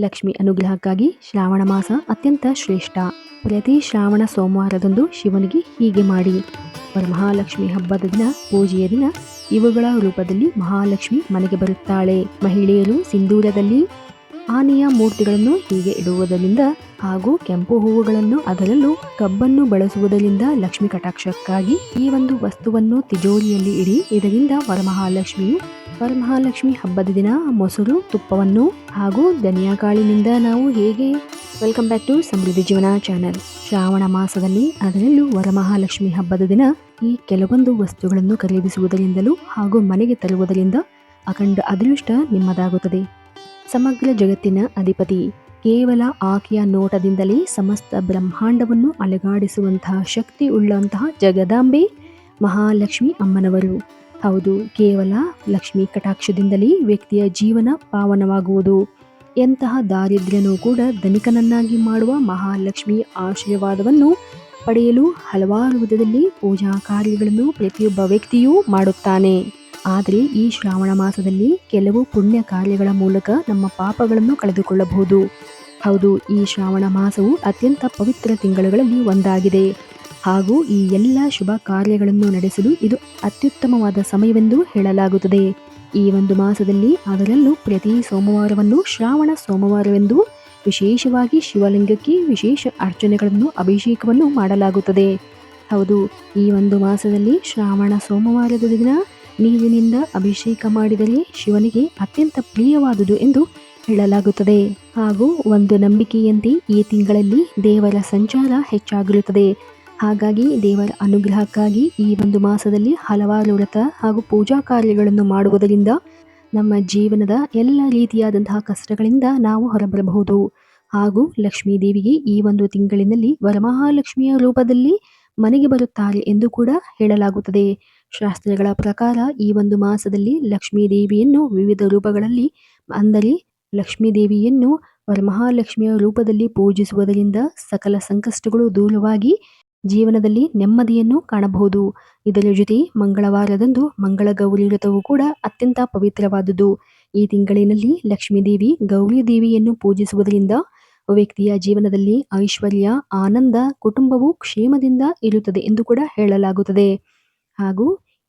ಲಕ್ಷ್ಮಿ ಅನುಗ್ರಹಕ್ಕಾಗಿ ಶ್ರಾವಣ ಮಾಸ ಅತ್ಯಂತ ಶ್ರೇಷ್ಠ. ಪ್ರತಿ ಶ್ರಾವಣ ಸೋಮವಾರದಂದು ಶಿವನಿಗೆ ಹೀಗೆ ಮಾಡಿ. ವರಮಹಾಲಕ್ಷ್ಮಿ ಹಬ್ಬದ ದಿನ, ಪೂಜೆಯ ದಿನ, ಇವುಗಳ ರೂಪದಲ್ಲಿ ಮಹಾಲಕ್ಷ್ಮಿ ಮನೆಗೆ ಬರುತ್ತಾಳೆ. ಮಹಿಳೆಯರು ಸಿಂಧೂರದಲ್ಲಿ ಆನೆಯ ಮೂರ್ತಿಗಳನ್ನು ಹೀಗೆ ಇಡುವುದರಿಂದ ಹಾಗೂ ಕೆಂಪು ಹೂವುಗಳನ್ನು ಅದರಲ್ಲೂ ಕಬ್ಬನ್ನು ಬಳಸುವುದರಿಂದ ಲಕ್ಷ್ಮಿ ಕಟಾಕ್ಷಕ್ಕಾಗಿ ಈ ಒಂದು ವಸ್ತುವನ್ನು ತಿಜೋರಿಯಲ್ಲಿ ಇಡಿ, ಇದರಿಂದ ವರಮಹಾಲಕ್ಷ್ಮಿಯು ವರಮಹಾಲಕ್ಷ್ಮಿ ಹಬ್ಬದ ದಿನ ಮೊಸರು, ತುಪ್ಪವನ್ನು ಹಾಗೂ ಧನಿಯಾ ಕಾಳಿನಿಂದ ನಾವು ಹೇಗೆ ವೆಲ್ಕಮ್ ಬ್ಯಾಕ್ ಟು ಸಮೃದ್ಧಿ ಜೀವನ ಚಾನೆಲ್ ಶ್ರಾವಣ ಮಾಸದಲ್ಲಿ ಅದರಲ್ಲೂ ವರಮಹಾಲಕ್ಷ್ಮಿ ಹಬ್ಬದ ದಿನ ಈ ಕೆಲವೊಂದು ವಸ್ತುಗಳನ್ನು ಖರೀದಿಸುವುದರಿಂದಲೂ ಹಾಗೂ ಮನೆಗೆ ತರುವುದರಿಂದ ಅಖಂಡ ಅದೃಷ್ಟ ನಿಮ್ಮದಾಗುತ್ತದೆ. ಸಮಗ್ರ ಜಗತ್ತಿನ ಅಧಿಪತಿ. ಕೇವಲ ಆಕೆಯ ನೋಟದಿಂದಲೇ ಸಮಸ್ತ ಬ್ರಹ್ಮಾಂಡವನ್ನು ಅಲೆಗಾಡಿಸುವಂತಹ ಶಕ್ತಿ ಉಳ್ಳಂತಹ ಜಗದಾಂಬೆ ಮಹಾಲಕ್ಷ್ಮಿ ಅಮ್ಮನವರು. ಹೌದು, ಕೇವಲ ಲಕ್ಷ್ಮಿ ಕಟಾಕ್ಷದಿಂದಲೇ ವ್ಯಕ್ತಿಯ ಜೀವನ ಪಾವನವಾಗುವುದು. ಎಂತಹ ದಾರಿದ್ರ್ಯನೂ ಕೂಡ ಧನಿಕನನ್ನಾಗಿ ಮಾಡುವ ಮಹಾಲಕ್ಷ್ಮಿ ಆಶೀರ್ವಾದವನ್ನು ಪಡೆಯಲು ಹಲವಾರು ವಿಧದಲ್ಲಿ ಪೂಜಾ ಕಾರ್ಯಗಳನ್ನು ಪ್ರತಿಯೊಬ್ಬ ವ್ಯಕ್ತಿಯೂ ಮಾಡುತ್ತಾನೆ. ಆದರೆ ಈ ಶ್ರಾವಣ ಮಾಸದಲ್ಲಿ ಕೆಲವು ಪುಣ್ಯ ಕಾರ್ಯಗಳ ಮೂಲಕ ನಮ್ಮ ಪಾಪಗಳನ್ನು ಕಳೆದುಕೊಳ್ಳಬಹುದು. ಹೌದು, ಈ ಶ್ರಾವಣ ಮಾಸವು ಅತ್ಯಂತ ಪವಿತ್ರ ತಿಂಗಳುಗಳಲ್ಲಿ ಒಂದಾಗಿದೆ. ಹಾಗೂ ಈ ಎಲ್ಲ ಶುಭ ಕಾರ್ಯಗಳನ್ನು ನಡೆಸಲು ಇದು ಅತ್ಯುತ್ತಮವಾದ ಸಮಯವೆಂದು ಹೇಳಲಾಗುತ್ತದೆ. ಈ ಒಂದು ಮಾಸದಲ್ಲಿ ಅದರಲ್ಲೂ ಪ್ರತಿ ಸೋಮವಾರವನ್ನು ಶ್ರಾವಣ ಸೋಮವಾರವೆಂದು ವಿಶೇಷವಾಗಿ ಶಿವಲಿಂಗಕ್ಕೆ ವಿಶೇಷ ಅರ್ಚನೆಗಳನ್ನು, ಅಭಿಷೇಕವನ್ನು ಮಾಡಲಾಗುತ್ತದೆ. ಹೌದು, ಈ ಒಂದು ಮಾಸದಲ್ಲಿ ಶ್ರಾವಣ ಸೋಮವಾರದ ದಿನ ನೀರಿನಿಂದ ಅಭಿಷೇಕ ಮಾಡಿದರೆ ಶಿವನಿಗೆ ಅತ್ಯಂತ ಪ್ರಿಯವಾದುದು ಎಂದು ಹೇಳಲಾಗುತ್ತದೆ. ಹಾಗೂ ಒಂದು ನಂಬಿಕೆಯಂತೆ ಈ ತಿಂಗಳಲ್ಲಿ ದೇವರ ಸಂಚಾರ ಹೆಚ್ಚಾಗಿರುತ್ತದೆ. ಹಾಗಾಗಿ ದೇವರ ಅನುಗ್ರಹಕ್ಕಾಗಿ ಈ ಒಂದು ಮಾಸದಲ್ಲಿ ಹಲವಾರು ವ್ರತ ಹಾಗೂ ಪೂಜಾ ಕಾರ್ಯಗಳನ್ನು ಮಾಡುವುದರಿಂದ ನಮ್ಮ ಜೀವನದ ಎಲ್ಲ ರೀತಿಯಾದಂತಹ ಕಷ್ಟಗಳಿಂದ ನಾವು ಹೊರಬರಬಹುದು. ಹಾಗೂ ಲಕ್ಷ್ಮೀ ದೇವಿಗೆ ಈ ಒಂದು ತಿಂಗಳಿನಲ್ಲಿ ವರಮಹಾಲಕ್ಷ್ಮಿಯ ರೂಪದಲ್ಲಿ ಮನೆಗೆ ಬರುತ್ತಾರೆ ಎಂದು ಕೂಡ ಹೇಳಲಾಗುತ್ತದೆ. ಶಾಸ್ತ್ರಗಳ ಪ್ರಕಾರ ಈ ಒಂದು ಮಾಸದಲ್ಲಿ ಲಕ್ಷ್ಮೀ ದೇವಿಯನ್ನು ವಿವಿಧ ರೂಪಗಳಲ್ಲಿ, ಅಂದರೆ ಲಕ್ಷ್ಮೀ ದೇವಿಯನ್ನು ವರಮಹಾಲಕ್ಷ್ಮಿಯ ರೂಪದಲ್ಲಿ ಪೂಜಿಸುವುದರಿಂದ ಸಕಲ ಸಂಕಷ್ಟಗಳು ದೂರವಾಗಿ ಜೀವನದಲ್ಲಿ ನೆಮ್ಮದಿಯನ್ನು ಕಾಣಬಹುದು. ಇದರ ಜೊತೆ ಮಂಗಳವಾರದಂದು ಮಂಗಳ ಗೌರಿ ವ್ರತವು ಕೂಡ ಅತ್ಯಂತ ಪವಿತ್ರವಾದುದು. ಈ ತಿಂಗಳಿನಲ್ಲಿ ಲಕ್ಷ್ಮೀದೇವಿ ಗೌರಿ ದೇವಿಯನ್ನು ಪೂಜಿಸುವುದರಿಂದ ವ್ಯಕ್ತಿಯ ಜೀವನದಲ್ಲಿ ಐಶ್ವರ್ಯ, ಆನಂದ, ಕುಟುಂಬವು ಕ್ಷೇಮದಿಂದ ಇರುತ್ತದೆ ಎಂದು ಕೂಡ ಹೇಳಲಾಗುತ್ತದೆ. ಹಾಗೂ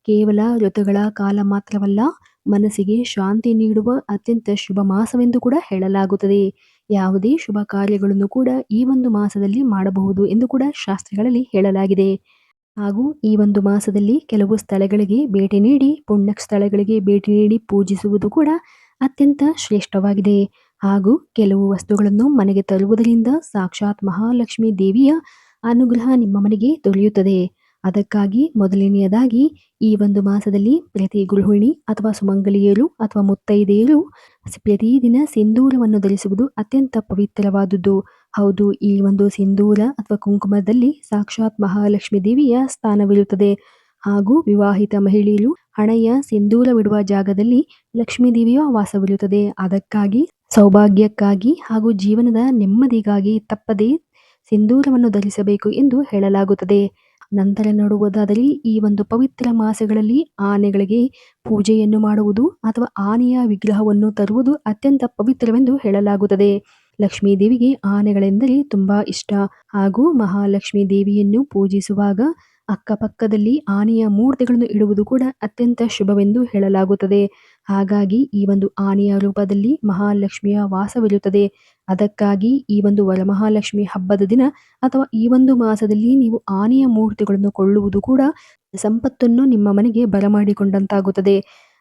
ಕೇವಲ ಋತುಗಳ ಕಾಲ ಮಾತ್ರವಲ್ಲ ಮನಸ್ಸಿಗೆ ಶಾಂತಿ ನೀಡುವ ಅತ್ಯಂತ ಶುಭ ಮಾಸವೆಂದು ಕೂಡ ಹೇಳಲಾಗುತ್ತದೆ. ಯಾವುದೇ ಶುಭ ಕಾರ್ಯಗಳನ್ನು ಕೂಡ ಈ ಒಂದು ಮಾಸದಲ್ಲಿ ಮಾಡಬಹುದು ಎಂದು ಕೂಡ ಶಾಸ್ತ್ರಗಳಲ್ಲಿ ಹೇಳಲಾಗಿದೆ. ಹಾಗೂ ಈ ಒಂದು ಮಾಸದಲ್ಲಿ ಕೆಲವು ಸ್ಥಳಗಳಿಗೆ ಭೇಟಿ ನೀಡಿ ಪುಣ್ಯ ಸ್ಥಳಗಳಿಗೆ ಭೇಟಿ ನೀಡಿ ಪೂಜಿಸುವುದು ಕೂಡ ಅತ್ಯಂತ ಶ್ರೇಷ್ಠವಾಗಿದೆ. ಹಾಗೂ ಕೆಲವು ವಸ್ತುಗಳನ್ನು ಮನೆಗೆ ತರುವುದರಿಂದ ಸಾಕ್ಷಾತ್ ಮಹಾಲಕ್ಷ್ಮಿ ದೇವಿಯ ಅನುಗ್ರಹ ನಿಮ್ಮ ಮನೆಗೆ ದೊರೆಯುತ್ತದೆ. ಅದಕ್ಕಾಗಿ ಮೊದಲನೆಯದಾಗಿ ಈ ಒಂದು ಮಾಸದಲ್ಲಿ ಪ್ರತಿ ಗೃಹಿಣಿ ಅಥವಾ ಸುಮಂಗಲಿಯರು ಅಥವಾ ಮುತ್ತೈದೆಯರು ಪ್ರತಿದಿನ ಸಿಂಧೂರವನ್ನು ಧರಿಸುವುದು ಅತ್ಯಂತ ಪವಿತ್ರವಾದುದು. ಹೌದು, ಈ ಒಂದು ಸಿಂಧೂರ ಅಥವಾ ಕುಂಕುಮದಲ್ಲಿ ಸಾಕ್ಷಾತ್ ಮಹಾಲಕ್ಷ್ಮಿ ದೇವಿಯ ಸ್ಥಾನವಿರುತ್ತದೆ. ಹಾಗೂ ವಿವಾಹಿತ ಮಹಿಳೆಯರು ಹಣೆಯ ಸಿಂಧೂರವಿಡುವ ಜಾಗದಲ್ಲಿ ಲಕ್ಷ್ಮೀ ದೇವಿಯ ವಾಸವಿರುತ್ತದೆ. ಅದಕ್ಕಾಗಿ, ಸೌಭಾಗ್ಯಕ್ಕಾಗಿ ಹಾಗೂ ಜೀವನದ ನೆಮ್ಮದಿಗಾಗಿ ತಪ್ಪದೇ ಸಿಂಧೂರವನ್ನು ಧರಿಸಬೇಕು ಎಂದು ಹೇಳಲಾಗುತ್ತದೆ. ನಂತರ ನೋಡುವುದಾದರೆ ಈ ಒಂದು ಪವಿತ್ರ ಮಾಸಗಳಲ್ಲಿ ಆನೆಗಳಿಗೆ ಪೂಜೆಯನ್ನು ಮಾಡುವುದು ಅಥವಾ ಆನೆಯ ವಿಗ್ರಹವನ್ನು ತರುವುದು ಅತ್ಯಂತ ಪವಿತ್ರವೆಂದು ಹೇಳಲಾಗುತ್ತದೆ. ಲಕ್ಷ್ಮೀ ದೇವಿಗೆ ಆನೆಗಳೆಂದರೆ ತುಂಬಾ ಇಷ್ಟ. ಹಾಗೂ ಮಹಾಲಕ್ಷ್ಮಿ ದೇವಿಯನ್ನು ಪೂಜಿಸುವಾಗ ಅಕ್ಕಪಕ್ಕದಲ್ಲಿ ಆನೆಯ ಮೂರ್ತಿಗಳನ್ನು ಇಡುವುದು ಕೂಡ ಅತ್ಯಂತ ಶುಭವೆಂದು ಹೇಳಲಾಗುತ್ತದೆ. ಹಾಗಾಗಿ ಈ ಒಂದು ಆನೆಯ ರೂಪದಲ್ಲಿ ಮಹಾಲಕ್ಷ್ಮಿಯ ವಾಸವಿರುತ್ತದೆ. ಅದಕ್ಕಾಗಿ ಈ ಒಂದು ವರಮಹಾಲಕ್ಷ್ಮಿ ಹಬ್ಬದ ದಿನ ಅಥವಾ ಈ ಒಂದು ಮಾಸದಲ್ಲಿ ನೀವು ಆನೆಯ ಮೂರ್ತಿಗಳನ್ನು ಕೊಳ್ಳುವುದು ಕೂಡ ಸಂಪತ್ತನ್ನು ನಿಮ್ಮ ಮನೆಗೆ ಬರಮಾಡಿಕೊಂಡಂತಾಗುತ್ತದೆ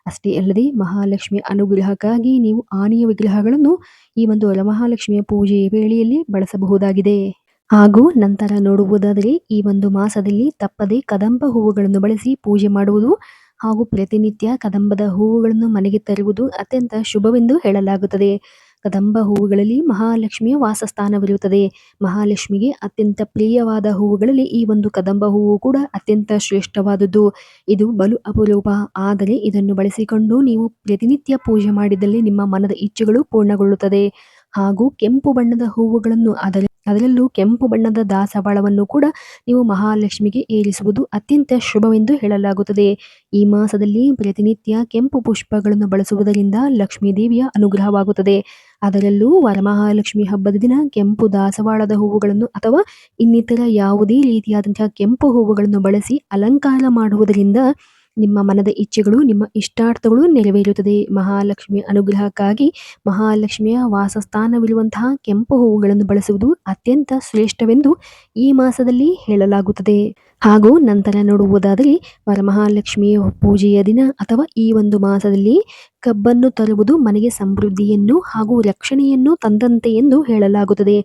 ಅಷ್ಟೇ ಅಲ್ಲದೆ ಮಹಾಲಕ್ಷ್ಮಿ ಅನುಗ್ರಹಕ್ಕಾಗಿ ನೀವು ಆನೆಯ ವಿಗ್ರಹಗಳನ್ನು ಈ ಒಂದು ವರಮಹಾಲಕ್ಷ್ಮಿಯ ಪೂಜೆಯ ವೇಳೆಯಲ್ಲಿ ಬಳಸಬಹುದಾಗಿದೆ. ಹಾಗೂ ನಂತರ ನೋಡುವುದಾದರೆ ಈ ಒಂದು ಮಾಸದಲ್ಲಿ ತಪ್ಪದೆ ಕದಂಬ ಹೂವುಗಳನ್ನು ಬಳಸಿ ಪೂಜೆ ಮಾಡುವುದು ಹಾಗೂ ಪ್ರತಿನಿತ್ಯ ಕದಂಬದ ಹೂವುಗಳನ್ನು ಮನೆಗೆ ತರುವುದು ಅತ್ಯಂತ ಶುಭವೆಂದು ಹೇಳಲಾಗುತ್ತದೆ. ಕದಂಬ ಹೂವುಗಳಲ್ಲಿ ಮಹಾಲಕ್ಷ್ಮಿಯ ವಾಸಸ್ಥಾನವಿರುತ್ತದೆ. ಮಹಾಲಕ್ಷ್ಮಿಗೆ ಅತ್ಯಂತ ಪ್ರಿಯವಾದ ಹೂವುಗಳಲ್ಲಿ ಈ ಒಂದು ಕದಂಬ ಹೂವು ಕೂಡ ಅತ್ಯಂತ ಶ್ರೇಷ್ಠವಾದುದು ಇದು ಬಲು ಅಪರೂಪ. ಆದರೆ ಇದನ್ನು ಬಳಸಿಕೊಂಡು ನೀವು ಪ್ರತಿನಿತ್ಯ ಪೂಜೆ ಮಾಡಿದಲ್ಲಿ ನಿಮ್ಮ ಮನದ ಇಚ್ಛೆಗಳು ಪೂರ್ಣಗೊಳ್ಳುತ್ತದೆ. ಹಾಗೂ ಕೆಂಪು ಬಣ್ಣದ ಹೂವುಗಳನ್ನು ಅದರ ಅದರಲ್ಲೂ ಕೆಂಪು ಬಣ್ಣದ ದಾಸವಾಳವನ್ನು ಕೂಡ ನೀವು ಮಹಾಲಕ್ಷ್ಮಿಗೆ ಏರಿಸುವುದು ಅತ್ಯಂತ ಶುಭವೆಂದು ಹೇಳಲಾಗುತ್ತದೆ. ಈ ಮಾಸದಲ್ಲಿ ಪ್ರತಿನಿತ್ಯ ಕೆಂಪು ಪುಷ್ಪಗಳನ್ನು ಬಳಸುವುದರಿಂದ ಲಕ್ಷ್ಮೀ ದೇವಿಯ ಅನುಗ್ರಹವಾಗುತ್ತದೆ. ಅದರಲ್ಲೂ ವರಮಹಾಲಕ್ಷ್ಮಿ ಹಬ್ಬದ ದಿನ ಕೆಂಪು ದಾಸವಾಳದ ಹೂವುಗಳನ್ನು ಅಥವಾ ಇನ್ನಿತರ ಯಾವುದೇ ರೀತಿಯಾದಂತಹ ಕೆಂಪು ಹೂವುಗಳನ್ನು ಬಳಸಿ ಅಲಂಕಾರ ಮಾಡುವುದರಿಂದ ನಿಮ್ಮ ಮನದ ಇಚ್ಛೆಗಳು, ನಿಮ್ಮ ಇಷ್ಟಾರ್ಥಗಳು ನೆರವೇರುತ್ತದೆ. ಮಹಾಲಕ್ಷ್ಮಿಯ ಅನುಗ್ರಹಕ್ಕಾಗಿ ಮಹಾಲಕ್ಷ್ಮಿಯ ವಾಸಸ್ಥಾನವಿರುವಂತಹ ಕೆಂಪು ಹೂವುಗಳನ್ನು ಬಳಸುವುದು ಅತ್ಯಂತ ಶ್ರೇಷ್ಠವೆಂದು ಈ ಮಾಸದಲ್ಲಿ ಹೇಳಲಾಗುತ್ತದೆ. ಹಾಗೂ ನಂತರ ನೋಡುವುದಾದರೆ, ವರಮಹಾಲಕ್ಷ್ಮಿಯ ಪೂಜೆಯ ದಿನ ಅಥವಾ ಈ ಒಂದು ಮಾಸದಲ್ಲಿ ಕಬ್ಬನ್ನು ತರುವುದು ಮನೆಗೆ ಸಮೃದ್ಧಿಯನ್ನು ಹಾಗೂ ರಕ್ಷಣೆಯನ್ನು ತಂದಂತೆ ಎಂದು ಹೇಳಲಾಗುತ್ತದೆ.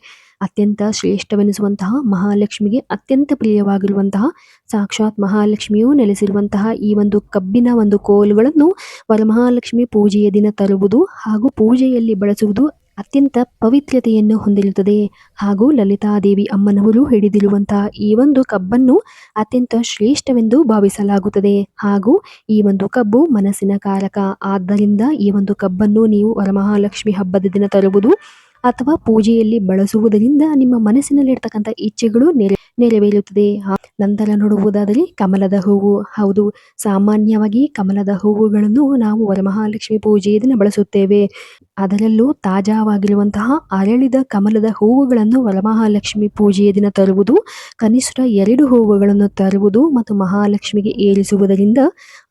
ಅತ್ಯಂತ ಶ್ರೇಷ್ಠವೆನಿಸುವಂತಹ ಮಹಾಲಕ್ಷ್ಮಿಗೆ ಅತ್ಯಂತ ಪ್ರಿಯವಾಗಿರುವಂತಹ, ಸಾಕ್ಷಾತ್ ಮಹಾಲಕ್ಷ್ಮಿಯು ನೆಲೆಸಿರುವಂತಹ ಈ ಒಂದು ಕಬ್ಬಿನ ಒಂದು ಕೋಲುಗಳನ್ನು ವರಮಹಾಲಕ್ಷ್ಮಿ ಪೂಜೆಯ ದಿನ ತರುವುದು ಹಾಗೂ ಪೂಜೆಯಲ್ಲಿ ಬಳಸುವುದು ಅತ್ಯಂತ ಪವಿತ್ರತೆಯನ್ನು ಹೊಂದಿರುತ್ತದೆ. ಹಾಗೂ ಲಲಿತಾದೇವಿ ಅಮ್ಮನವರು ಹಿಡಿದಿರುವಂತಹ ಈ ಒಂದು ಕಬ್ಬನ್ನು ಅತ್ಯಂತ ಶ್ರೇಷ್ಠವೆಂದು ಭಾವಿಸಲಾಗುತ್ತದೆ. ಹಾಗೂ ಈ ಒಂದು ಕಬ್ಬು ಮನಸ್ಸಿನ ಕಾರಕ. ಆದ್ದರಿಂದ ಈ ಒಂದು ಕಬ್ಬನ್ನು ನೀವು ವರಮಹಾಲಕ್ಷ್ಮಿ ಹಬ್ಬದ ದಿನ ತರುವುದು ಅಥವಾ ಪೂಜೆಯಲ್ಲಿ ಬಳಸುವುದರಿಂದ ನಿಮ್ಮ ಮನಸ್ಸಿನಲ್ಲಿರ್ತಕ್ಕಂಥ ಇಚ್ಛೆಗಳು ನೆರೆ ನೆರವೇರುತ್ತದೆ ನಂತರ ನೋಡುವುದಾದರೆ ಕಮಲದ ಹೂವು. ಹೌದು, ಸಾಮಾನ್ಯವಾಗಿ ಕಮಲದ ಹೂವುಗಳನ್ನು ನಾವು ವರಮಹಾಲಕ್ಷ್ಮಿ ಪೂಜೆಯ ದಿನ ಬಳಸುತ್ತೇವೆ. ಅದರಲ್ಲೂ ತಾಜಾವಾಗಿರುವಂತಹ ಅರಳಿದ ಕಮಲದ ಹೂವುಗಳನ್ನು ವರಮಹಾಲಕ್ಷ್ಮಿ ಪೂಜೆಯ ದಿನ ತರುವುದು, ಕನಿಷ್ಠ ಎರಡು ಹೂವುಗಳನ್ನು ತರುವುದು ಮತ್ತು ಮಹಾಲಕ್ಷ್ಮಿಗೆ ಏರಿಸುವುದರಿಂದ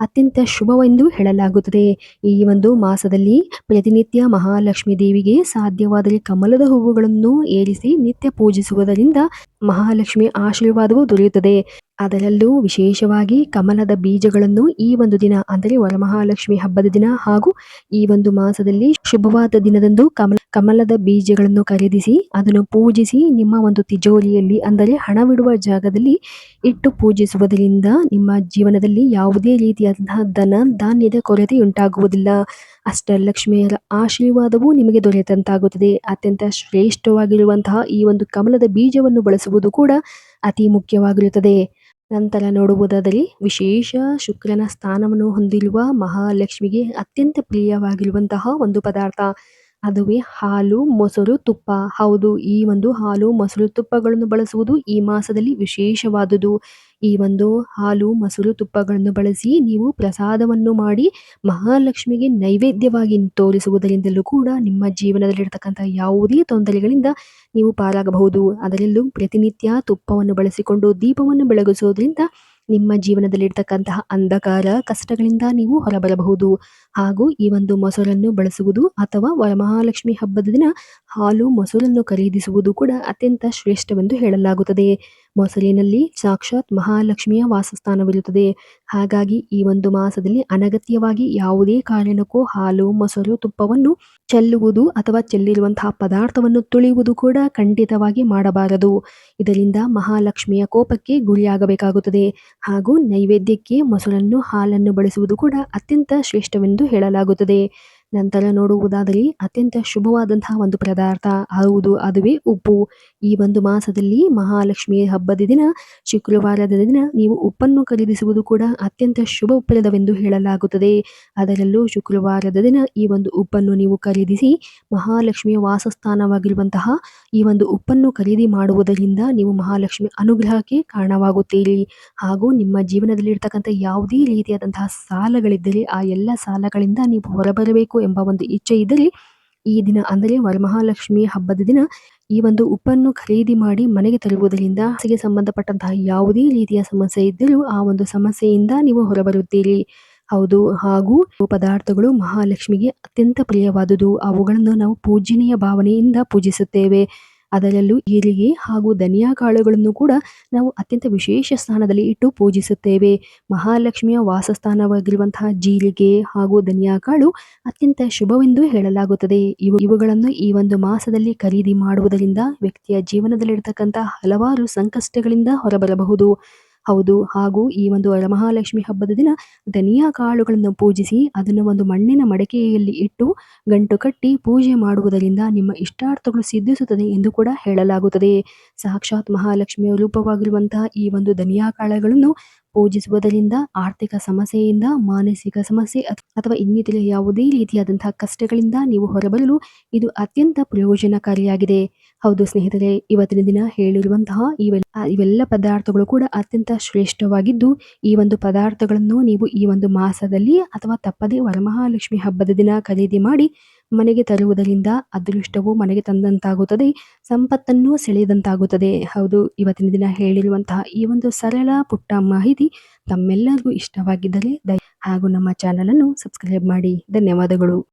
ಅತ್ಯಂತ ಶುಭವೆಂದು ಹೇಳಲಾಗುತ್ತದೆ. ಈ ಒಂದು ಮಾಸದಲ್ಲಿ ಪ್ರತಿನಿತ್ಯ ಮಹಾಲಕ್ಷ್ಮಿ ದೇವಿಗೆ ಸಾಧ್ಯವಾದರೆ ಕಮಲದ ಹೂವುಗಳನ್ನು ಏರಿಸಿ ನಿತ್ಯ ಪೂಜಿಸುವುದರಿಂದ ಮಹಾಲಕ್ಷ್ಮಿ ಆಶೀರ್ವಾದವು ದೊರೆಯುತ್ತದೆ. ಅದರಲ್ಲೂ ವಿಶೇಷವಾಗಿ ಕಮಲದ ಬೀಜಗಳನ್ನು ಈ ಒಂದು ದಿನ, ಅಂದರೆ ವರಮಹಾಲಕ್ಷ್ಮಿ ಹಬ್ಬದ ದಿನ ಹಾಗೂ ಈ ಒಂದು ಮಾಸದಲ್ಲಿ ಶುಭವಾದ ದಿನದಂದು ಕಮಲ, ಕಮಲದ ಬೀಜಗಳನ್ನು ಖರೀದಿಸಿ, ಅದನ್ನು ಪೂಜಿಸಿ, ನಿಮ್ಮ ಒಂದು ತಿಜೋರಿಯಲ್ಲಿ, ಅಂದರೆ ಹಣವಿಡುವ ಜಾಗದಲ್ಲಿ ಇಟ್ಟು ಪೂಜಿಸುವುದರಿಂದ ನಿಮ್ಮ ಜೀವನದಲ್ಲಿ ಯಾವುದೇ ರೀತಿಯಾದಂತಹ ಧನ, ಧಾನ್ಯದ ಕೊರತೆ ಉಂಟಾಗುವುದಿಲ್ಲ. ಅಷ್ಟಲಕ್ಷ್ಮಿಯರ ಆಶೀರ್ವಾದವು ನಿಮಗೆ ದೊರೆತಂತಾಗುತ್ತದೆ. ಅತ್ಯಂತ ಶ್ರೇಷ್ಠವಾಗಿರುವಂತಹ ಈ ಒಂದು ಕಮಲದ ಬೀಜವನ್ನು ಬಳಸುವುದು ಕೂಡ ಅತಿ ಮುಖ್ಯವಾಗಿರುತ್ತದೆ. ನಂತರ ನೋಡುವುದಾದರೆ ವಿಶೇಷ ಶುಕ್ರನ ಸ್ಥಾನವನ್ನು ಹೊಂದಿರುವ ಮಹಾಲಕ್ಷ್ಮಿಗೆ ಅತ್ಯಂತ ಪ್ರಿಯವಾಗಿರುವಂತಹ ಒಂದು ಪದಾರ್ಥ. ಅದುವೇ ಹಾಲು, ಮೊಸರು, ತುಪ್ಪ. ಹೌದು, ಈ ಒಂದು ಹಾಲು, ಮೊಸರು, ತುಪ್ಪಗಳನ್ನು ಬಳಸುವುದು ಈ ಮಾಸದಲ್ಲಿ ವಿಶೇಷವಾದುದು. ಈ ಒಂದು ಹಾಲು, ಮೊಸರು, ತುಪ್ಪಗಳನ್ನು ಬಳಸಿ ನೀವು ಪ್ರಸಾದವನ್ನು ಮಾಡಿ ಮಹಾಲಕ್ಷ್ಮಿಗೆ ನೈವೇದ್ಯವಾಗಿ ತೋರಿಸುವುದರಿಂದಲೂ ಕೂಡ ನಿಮ್ಮ ಜೀವನದಲ್ಲಿರ್ತಕ್ಕಂಥ ಯಾವುದೇ ತೊಂದರೆಗಳಿಂದ ನೀವು ಪಾರಾಗಬಹುದು. ಅದರಲ್ಲೂ ಪ್ರತಿನಿತ್ಯ ತುಪ್ಪವನ್ನು ಬಳಸಿಕೊಂಡು ದೀಪವನ್ನು ಬೆಳಗಿಸೋದ್ರಿಂದ ನಿಮ್ಮ ಜೀವನದಲ್ಲಿರ್ತಕ್ಕಂತಹ ಅಂಧಕಾರ ಕಷ್ಟಗಳಿಂದ ನೀವು ಹೊರಬರಬಹುದು. ಹಾಗೂ ಈ ಒಂದು ಮೊಸರನ್ನು ಬಳಸುವುದು ಅಥವಾ ವರಮಹಾಲಕ್ಷ್ಮಿ ಹಬ್ಬದ ದಿನ ಹಾಲು ಮೊಸರನ್ನು ಖರೀದಿಸುವುದು ಕೂಡ ಅತ್ಯಂತ ಶ್ರೇಷ್ಠವೆಂದು ಹೇಳಲಾಗುತ್ತದೆ. ಮೊಸರಿನಲ್ಲಿ ಸಾಕ್ಷಾತ್ ಮಹಾಲಕ್ಷ್ಮಿಯ ವಾಸಸ್ಥಾನವಿರುತ್ತದೆ. ಹಾಗಾಗಿ ಈ ಒಂದು ಮಾಸದಲ್ಲಿ ಅನಗತ್ಯವಾಗಿ ಯಾವುದೇ ಕಾರಣಕ್ಕೂ ಹಾಲು, ಮೊಸರು, ತುಪ್ಪವನ್ನು ಚೆಲ್ಲುವುದು ಅಥವಾ ಚೆಲ್ಲಿರುವಂತಹ ಪದಾರ್ಥವನ್ನು ತುಳಿಯುವುದು ಕೂಡ ಖಂಡಿತವಾಗಿ ಮಾಡಬಾರದು. ಇದರಿಂದ ಮಹಾಲಕ್ಷ್ಮಿಯ ಕೋಪಕ್ಕೆ ಗುರಿಯಾಗಬೇಕಾಗುತ್ತದೆ. ಹಾಗೂ ನೈವೇದ್ಯಕ್ಕೆ ಮೊಸರನ್ನು, ಹಾಲನ್ನು ಬಳಸುವುದು ಕೂಡ ಅತ್ಯಂತ ಶ್ರೇಷ್ಠವೆಂದು ಹೇಳಲಾಗುತ್ತದೆ. ನಂತರ ನೋಡುವುದಾದರೆ ಅತ್ಯಂತ ಶುಭವಾದಂತಹ ಒಂದು ಪದಾರ್ಥ ಹೌದು, ಅದುವೇ ಉಪ್ಪು. ಈ ಒಂದು ಮಾಸದಲ್ಲಿ ಮಹಾಲಕ್ಷ್ಮಿ ಹಬ್ಬದ ದಿನ, ಶುಕ್ರವಾರದ ದಿನ ನೀವು ಉಪ್ಪನ್ನು ಖರೀದಿಸುವುದು ಕೂಡ ಅತ್ಯಂತ ಶುಭ ಶುಭಪ್ರದವೆಂದು ಹೇಳಲಾಗುತ್ತದೆ. ಅದರಲ್ಲೂ ಶುಕ್ರವಾರದ ದಿನ ಈ ಒಂದು ಉಪ್ಪನ್ನು ನೀವು ಖರೀದಿಸಿ, ಮಹಾಲಕ್ಷ್ಮಿಯ ವಾಸಸ್ಥಾನವಾಗಿರುವಂತಹ ಈ ಒಂದು ಉಪ್ಪನ್ನು ಖರೀದಿ ಮಾಡುವುದರಿಂದ ನೀವು ಮಹಾಲಕ್ಷ್ಮಿ ಅನುಗ್ರಹಕ್ಕೆ ಕಾರಣವಾಗುತ್ತೀರಿ. ಹಾಗೂ ನಿಮ್ಮ ಜೀವನದಲ್ಲಿರ್ತಕ್ಕಂಥ ಯಾವುದೇ ರೀತಿಯಾದಂತಹ ಸಾಲಗಳಿದ್ದರೆ ಆ ಎಲ್ಲ ಸಾಲಗಳಿಂದ ನೀವು ಹೊರಬರಬೇಕು ಎಂಬ ಒಂದು ಇಚ್ಛೆ ಇದ್ದರೆ ಈ ದಿನ ಅಂದರೆ ವರಮಹಾಲಕ್ಷ್ಮಿ ಹಬ್ಬದ ದಿನ ಈ ಒಂದು ಉಪ್ಪನ್ನು ಖರೀದಿ ಮಾಡಿ ಮನೆಗೆ ತರುವುದರಿಂದ ಹಾಸಿಗೆ ಸಂಬಂಧಪಟ್ಟಂತಹ ಯಾವುದೇ ರೀತಿಯ ಸಮಸ್ಯೆ ಇದ್ದರೂ ಆ ಒಂದು ಸಮಸ್ಯೆಯಿಂದ ನೀವು ಹೊರಬರುತ್ತೀರಿ. ಹೌದು, ಹಾಗೂ ಪದಾರ್ಥಗಳು ಮಹಾಲಕ್ಷ್ಮಿಗೆ ಅತ್ಯಂತ ಪ್ರಿಯವಾದುದು. ಅವುಗಳನ್ನು ನಾವು ಪೂಜನೀಯ ಭಾವನೆಯಿಂದ ಪೂಜಿಸುತ್ತೇವೆ. ಅದರಲ್ಲೂ ಹೀರಿಗೆ ಹಾಗೂ ಧನಿಯಾ ಕಾಳುಗಳನ್ನು ಕೂಡ ನಾವು ಅತ್ಯಂತ ವಿಶೇಷ ಸ್ಥಾನದಲ್ಲಿ ಇಟ್ಟು ಪೂಜಿಸುತ್ತೇವೆ. ಮಹಾಲಕ್ಷ್ಮಿಯ ವಾಸಸ್ಥಾನವಾಗಿರುವಂತಹ ಜೀರಿಗೆ ಹಾಗೂ ಧನಿಯಾ ಕಾಳು ಅತ್ಯಂತ ಶುಭವೆಂದು ಹೇಳಲಾಗುತ್ತದೆ. ಇವು ಇವುಗಳನ್ನು ಈ ಒಂದು ಮಾಸದಲ್ಲಿ ಖರೀದಿ ಮಾಡುವುದರಿಂದ ವ್ಯಕ್ತಿಯ ಜೀವನದಲ್ಲಿರ್ತಕ್ಕಂಥ ಹಲವಾರು ಸಂಕಷ್ಟಗಳಿಂದ ಹೊರಬರಬಹುದು. ಹೌದು. ಹಾಗೂ ಈ ಒಂದು ವರಮಹಾಲಕ್ಷ್ಮಿ ಹಬ್ಬದ ದಿನ ಧನಿಯಾ ಕಾಳುಗಳನ್ನು ಪೂಜಿಸಿ ಅದನ್ನು ಒಂದು ಮಣ್ಣಿನ ಮಡಕೆಯಲ್ಲಿ ಇಟ್ಟು ಗಂಟು ಕಟ್ಟಿ ಪೂಜೆ ಮಾಡುವುದರಿಂದ ನಿಮ್ಮ ಇಷ್ಟಾರ್ಥಗಳು ಸಿದ್ಧಿಸುತ್ತದೆ ಎಂದು ಕೂಡ ಹೇಳಲಾಗುತ್ತದೆ. ಸಾಕ್ಷಾತ್ ಮಹಾಲಕ್ಷ್ಮಿಯ ರೂಪವಾಗಿರುವಂತಹ ಈ ಒಂದು ಧನಿಯಾ ಕಾಳುಗಳನ್ನು ಪೂಜಿಸುವುದರಿಂದ ಆರ್ಥಿಕ ಸಮಸ್ಯೆಯಿಂದ, ಮಾನಸಿಕ ಸಮಸ್ಯೆ ಅಥವಾ ಇನ್ನಿತರ ಯಾವುದೇ ರೀತಿಯಾದಂತಹ ಕಷ್ಟಗಳಿಂದ ನೀವು ಹೊರಬರಲು ಇದು ಅತ್ಯಂತ ಪ್ರಯೋಜನಕಾರಿಯಾಗಿದೆ. ಹೌದು ಸ್ನೇಹಿತರೆ, ಇವತ್ತಿನ ದಿನ ಹೇಳಿರುವಂತಹ ಇವೆಲ್ಲ ಇವೆಲ್ಲ ಪದಾರ್ಥಗಳು ಕೂಡ ಅತ್ಯಂತ ಶ್ರೇಷ್ಠವಾಗಿದ್ದು, ಈ ಒಂದು ಪದಾರ್ಥಗಳನ್ನು ನೀವು ಈ ಒಂದು ಮಾಸದಲ್ಲಿ ಅಥವಾ ತಪ್ಪದೆ ವರಮಹಾಲಕ್ಷ್ಮಿ ಹಬ್ಬದ ದಿನ ಖರೀದಿ ಮಾಡಿ ಮನೆಗೆ ತರುವುದರಿಂದ ಅದೃಷ್ಟವು ಮನೆಗೆ ತಂದಂತಾಗುತ್ತದೆ, ಸಂಪತ್ತನ್ನು ಸೆಳೆದಂತಾಗುತ್ತದೆ. ಹೌದು, ಇವತ್ತಿನ ದಿನ ಹೇಳಿರುವಂತಹ ಈ ಒಂದು ಸರಳ ಪುಟ್ಟ ಮಾಹಿತಿ ತಮ್ಮೆಲ್ಲರಿಗೂ ಇಷ್ಟವಾಗಿದ್ದರೆ ಹಾಗೂ ನಮ್ಮ ಚಾನಲನ್ನು ಸಬ್ಸ್ಕ್ರೈಬ್ ಮಾಡಿ. ಧನ್ಯವಾದಗಳು.